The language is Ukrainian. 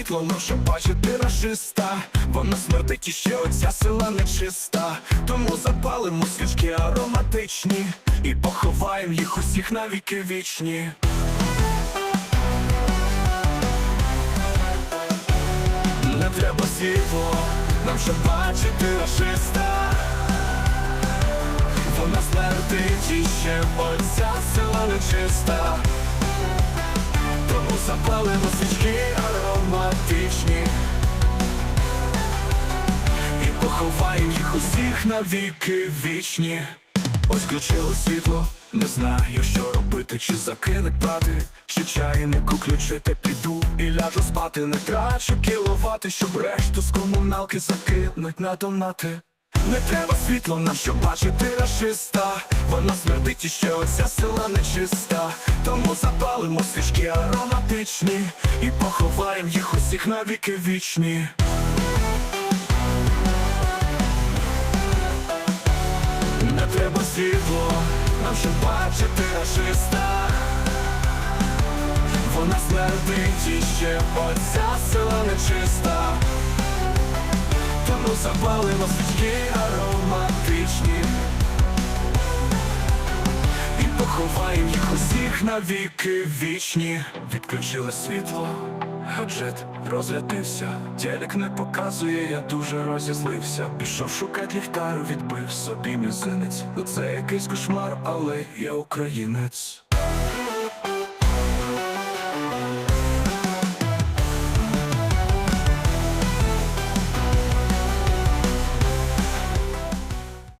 світло може бачити рашиста. Вона смердить іще оця сила нечиста. Тому запалимо свічки ароматичні І поховаємо їх усіх навіки вічні. Не треба світло, нам ще бачити рашиста. Вона смердить іще оця сила нечиста. Тому запалимо свічки І їх усіх навіки вічні. Ось включило світло, не знаю, що робити, чи закинуть брати, чи чайнику включити, піду і ляжу спати, не трачу кіловати, щоб решту з комуналки закинуть на донати. Не треба світло нам, щоб бачити рашиста. Вона смердить іще оця сила нечиста. Тому запалимо свічки ароматичні. І поховаємо їх усіх навіки вічні світло, нам щоб бачити рашиста Вона смердить іще оця сила нечиста. Тому запалимо свічки ароматичні. І поховаємо їх усіх навіки вічні. Відключили світло, гаджет розрядився Телек не показує, я дуже розізлився. Пішов шукати ліхтару, відбив собі мізинець. Це якийсь кошмар, але я українець